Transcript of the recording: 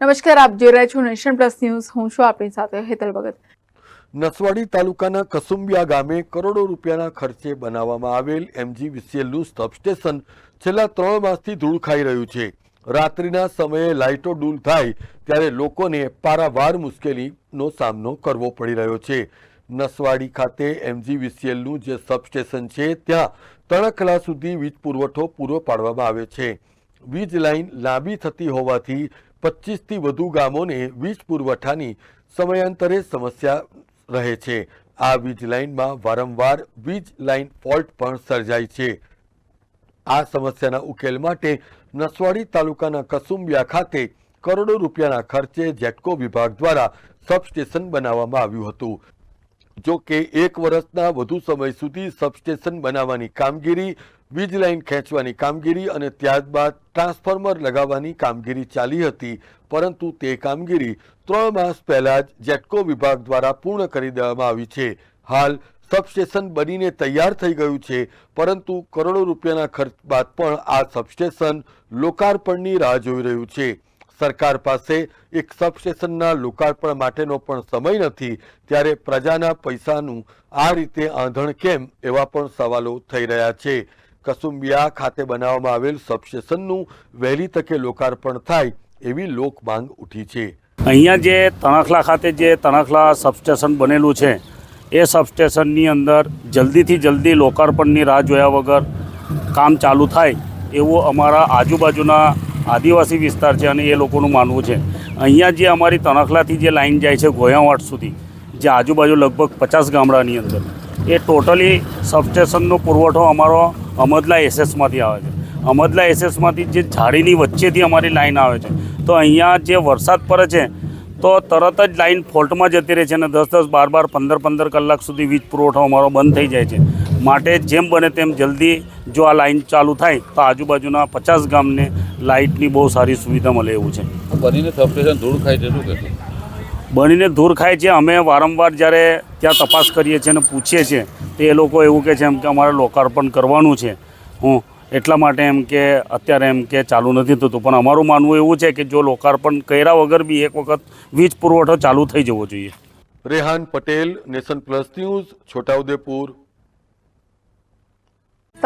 નમસ્કાર, આપ જોઈ રહ્યા છો નેશન પ્લસ ન્યૂઝ. હું છું આપણી સાથે હેતલ ભગત. નસવાડી તાલુકાના કસુંબિયા ગામે કરોડો રૂપિયાના ખર્ચે બનાવવામાં આવેલ એમજી વિસીએલનું સબસ્ટેશન છેલ્લા ત્રણ માસથી ધૂળ ખાઈ રહ્યું છે. રાત્રિના સમયે લાઇટો ડૂલ થાય ત્યારે લોકોને પારાવાર મુશ્કેલીનો સામનો કરવો પડી રહ્યો છે. નસવાડી ખાતે એમજી વિસીએલનું જે સબસ્ટેશન છે, ત્યાં તણખલા સુધી વીજ પુરવઠો પૂરો પાડવામાં આવે છે. વીજ લાઇન લાંબી થતી હોવાથી પચીસથી વધુ ગામોને વીજ પુરવઠાની સમયાંતરે સમસ્યા રહે છે. આ વીજ લાઇનમાં વારંવાર વીજ લાઇન ફોલ્ટ પણ સર્જાય છે. આ સમસ્યાના ઉકેલ માટે નસવાડી તાલુકાના કસુંબિયા ખાતે કરોડો રૂપિયાના ખર્ચે જેટકો વિભાગ દ્વારા સબસ્ટેશન બનાવવામાં આવ્યું હતું. જો કે એક વર્ષના વધુ સમય સુધી સબસ્ટેશન બનાવવાની કામગીરી, વીજ લાઇન ખેંચવાની કામગીરી અને ત્યારબાદ ટ્રાન્સફોર્મર લગાવવાની કામગીરી ચાલી હતી, પરંતુ તે કામગીરી ત્રણ માસ પહેલા જ જેટકો વિભાગ દ્વારા પૂર્ણ કરી દેવામાં આવી છે. હાલ સબસ્ટેશન બનીને તૈયાર થઈ ગયું છે, પરંતુ કરોડો રૂપિયાના ખર્ચ બાદ પણ આ સબસ્ટેશન લોકાર્પણની રાહ જોઈ રહ્યું છે. સરકાર પાસે એક સબસ્ટેશનના લોકાર્પણ માટેનો પણ સમય નથી, ત્યારે પ્રજાના પૈસાનું આ રીતે આંધણ કેમ એવા પણ સવાલો થઈ રહ્યા છે. કસુંબિયા ખાતે બનાવવામાં આવેલ સબસ્ટેશનનું વહેલી તકે લોકાર્પણ થાય એવી લોક માંગ ઉઠી છે. અહીંયા જે તણખલા ખાતે જે તણખલા સબસ્ટેશન બનેલું છે, એ સબસ્ટેશનની અંદર જલ્દીથી જલ્દી લોકાર્પણની રાહ જોયા વગર કામ ચાલુ થાય એવું અમારા આજુબાજુના આદિવાસી વિસ્તાર છે અને એ લોકોનું માનવું છે. અહીંયા જે અમારી તણખલાથી જે લાઈન જાય છે ગોયાવાટ સુધી, જે આજુબાજુ લગભગ પચાસ ગામડાની અંદર, એ ટોટલી સબસ્ટેશનનો પુરવઠો અમારો અમદલા એસએસમાંથી આવે છે. અમદલા એસએસમાંથી જે ઝાડીની વચ્ચેથી અમારી લાઈન આવે છે. તો અહીંયા જે વરસાદ પડે છે, તો તરત જ લાઈન ફોલ્ટમાં જતી રહે છે અને દસ દસ બાર બાર પંદર પંદર કલાક સુધી વીજ પુરવઠો અમારો બંધ થઈ જાય છે. માટે જેમ બને તેમ જલ્દી જો આ લાઈન ચાલુ થાય, તો આજુબાજુના પચાસ ગામને લાઇટની બહુ સારી સુવિધા મળે એવું છે. બનીને સબસ્ટેશન ધૂળ ખાય છે શું કહેશું બનીને દૂર ખાય છે અમે વારંવાર જ્યારે ત્યાં તપાસ કરીએ છીએ અને પૂછીએ છીએ તો એ લોકો એવું કહે છે એમ કે અમારે લોકાર્પણ કરવાનું છે. હું એટલા માટે એમ કે અત્યારે એમ કે ચાલુ નથી થતું પણ અમારું માનવું એવું છે કે જો લોકાર્પણ કર્યા વગર બી એક વખત વીજ પુરવઠો ચાલુ થઈ જવો જોઈએ. Rehan Patel nation plus news Chhotaudepur.